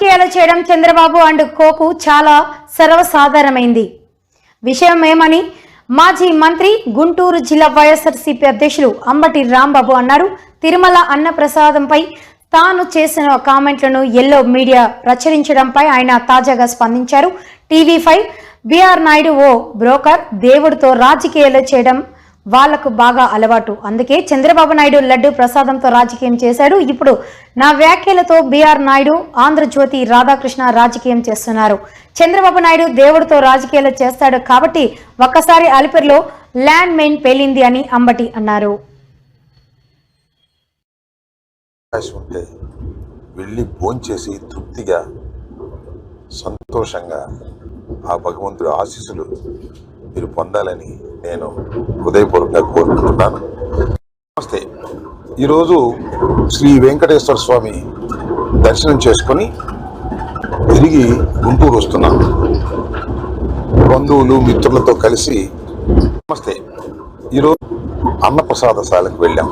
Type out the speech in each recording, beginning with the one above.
రాజకీయాలు చేయడం Chandrababu and Coke చాలా సర్వసాధారణమైంది. విషయం ఏమని మాజీ మంత్రి గుంటూరు జిల్లా వైఎస్ఆర్సీపీ అధ్యక్షులు అంబటి రాంబాబు అన్నారు. తిరుమల అన్నప్రసాదంపై తాను చేసిన కామెంట్లను ఎల్లో మీడియా ప్రచురించడంపై ఆయన తాజాగా స్పందించారు. టీవీ ఫైవ్ బీఆర్ నాయుడు ఓ బ్రోకర్ దేవుడితో రాజకీయాలు చేయడం వాళ్ళకు బాగా అలవాటు. అందుకే చంద్రబాబు నాయుడు లడ్డు ప్రసాదంతో రాజకీయం చేశాడు. ఇప్పుడు నా వ్యాఖ్యలతో బీఆర్ నాయుడు ఆంధ్రజ్యోతి రాధాకృష్ణ రాజకీయం చేస్తున్నారు. చంద్రబాబు నాయుడు దేవుడితో రాజకీయాలు చేస్తాడు కాబట్టి ఒక్కసారి అలిపిరిలో ల్యాండ్ మెయిన్ పేలింది అని అంబటి అన్నారు. ఉంటే వెళ్ళి భోంచేసి తృప్తిగా సంతోషంగా ఆ భగవంతుడు ఆశీస్సులు మీరు పొందాలని నేను హృదయపూర్వకంగా కోరుకుంటున్నాను. నమస్తే. ఈరోజు శ్రీ వెంకటేశ్వర స్వామి దర్శనం చేసుకొని తిరిగి గుంటూరు వస్తున్నాను బంధువులు మిత్రులతో కలిసి నమస్తే. ఈరోజు అన్నప్రసాదశాలకు వెళ్ళాం.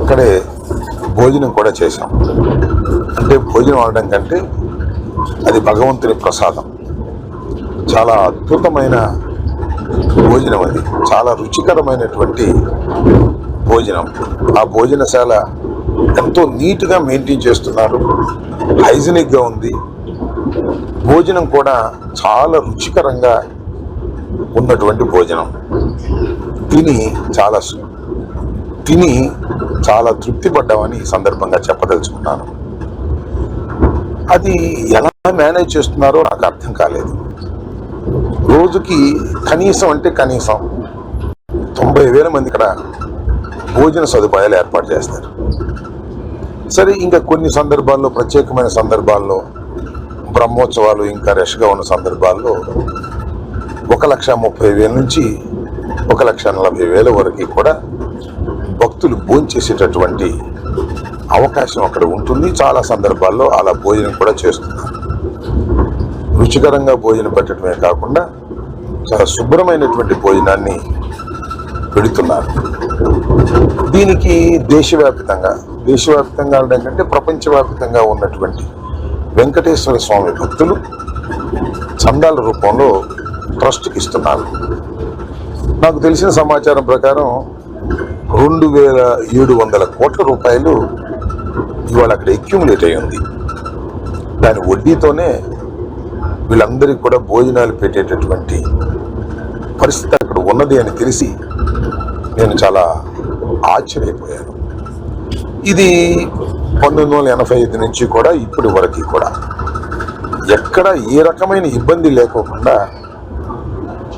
అక్కడే భోజనం కూడా చేశాం. అంటే భోజనం అనడం కంటే అది భగవంతుని ప్రసాదం. చాలా అద్భుతమైన భోజనం అది. చాలా రుచికరమైనటువంటి భోజనం. ఆ భోజనశాల ఎంతో నీట్గా మెయింటైన్ చేస్తున్నారు. హైజీనిక్గా ఉంది. భోజనం కూడా చాలా రుచికరంగా ఉన్నటువంటి భోజనం. తిని చాలా తిని చాలా తృప్తి పడ్డామని ఈ సందర్భంగా చెప్పదలుచుకున్నాను. అది ఎలా మేనేజ్ చేస్తున్నారో నాకు అర్థం కాలేదు. రోజుకి కనీసం అంటే కనీసం తొంభై వేల మంది ఇక్కడ భోజన సదుపాయాలు ఏర్పాటు చేస్తారు. సరే ఇంకా కొన్ని సందర్భాల్లో ప్రత్యేకమైన సందర్భాల్లో బ్రహ్మోత్సవాలు ఇంకా రష్గా ఉన్న సందర్భాల్లో ఒక లక్ష ముప్పై వేల నుంచి ఒక లక్ష నలభై వేల వరకు కూడా భక్తులు భోంచేసేటటువంటి అవకాశం అక్కడ ఉంటుంది. చాలా సందర్భాల్లో అలా భోజనం కూడా చేస్తున్నారు. రుచికరంగా భోజనం పెట్టడమే కాకుండా చాలా శుభ్రమైనటువంటి భోజనాన్ని పెడుతున్నారు. దీనికి దేశవ్యాప్తంగా దేశవ్యాప్తంగా ఏంటంటే ప్రపంచవ్యాప్తంగా ఉన్నటువంటి వెంకటేశ్వర స్వామి భక్తులు చందాల రూపంలో ట్రస్ట్కి ఇస్తున్నారు. నాకు తెలిసిన సమాచారం ప్రకారం రెండు వేల ఏడు వందల కోట్ల రూపాయలు ఇవాళ అక్కడ అక్యుములేట్ అయి ఉంది దాని వడ్డీతోనే వీళ్ళందరికీ కూడా భోజనాలు పెట్టేటటువంటి పరిస్థితి అక్కడ ఉన్నది అని తెలిసి నేను చాలా ఆశ్చర్యపోయాను. ఇది పంతొమ్మిది వందల ఎనభై ఐదు నుంచి కూడా ఇప్పటి వరకు కూడా. ఎక్కడ ఏ రకమైన ఇబ్బంది లేకోకుండా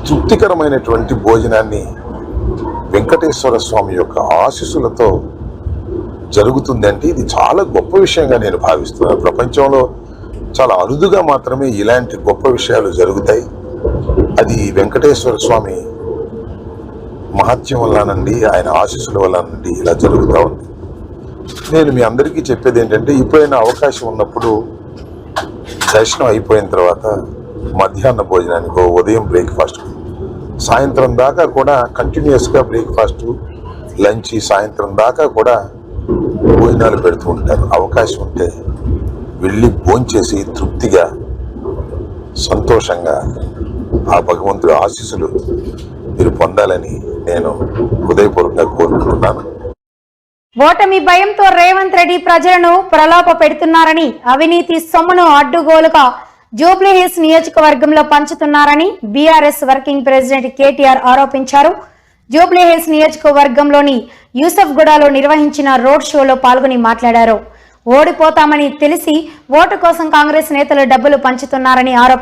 తృప్తికరమైనటువంటి భోజనాన్ని వెంకటేశ్వర స్వామి యొక్క ఆశీస్సులతో జరుగుతుందంటే ఇది చాలా గొప్ప విషయంగా నేను భావిస్తున్నాను. ప్రపంచంలో చాలా అరుదుగా మాత్రమే ఇలాంటి గొప్ప విషయాలు జరుగుతాయి. అది వెంకటేశ్వర స్వామి మహత్యం వల్లనండి ఆయన ఆశీస్సుల వల్లనండి ఇలా జరుగుతూ ఉంది. నేను మీ అందరికీ చెప్పేది ఏంటంటే ఇప్పుడైనా అవకాశం ఉన్నప్పుడు దర్శనం అయిపోయిన తర్వాత మధ్యాహ్న భోజనానికి ఓ ఉదయం బ్రేక్ఫాస్ట్. సాయంత్రం దాకా కూడా కంటిన్యూస్గా బ్రేక్ఫాస్ట్ లంచ్ సాయంత్రం దాకా కూడా భోజనాలు పెడుతూ ఉంటారు. అవకాశం ఉంటే వెళ్ళి భోంచేసి తృప్తిగా సంతోషంగా ఆ భగవంతుడి ఆశీస్సులు మీరు పొందాలని నేను హృదయపూర్వకంగా కోరుకుంటున్నాను. ఓటమి భయంతో రేవంత్ రెడ్డి ప్రజలను ప్రలోభ పెడుతున్నారని అవినీతి సొమ్మును అడ్డుగోలుగా జూబ్లీహిల్స్ నియోజకవర్గంలో పంచుతున్నారని బీఆర్ఎస్ వర్కింగ్ ప్రెసిడెంట్ కేటీఆర్ ఆరోపించారు. జూబ్లీహిల్స్ నియోజకవర్గంలోని యూసఫ్గూడలో నిర్వహించిన రోడ్ షోలో పాల్గొని మాట్లాడారు. ఓడిపోతామని తెలిసి ఓటు కోసం కాంగ్రెస్ నేతలు డబ్బులు పంచుతున్నారని ఆరోపి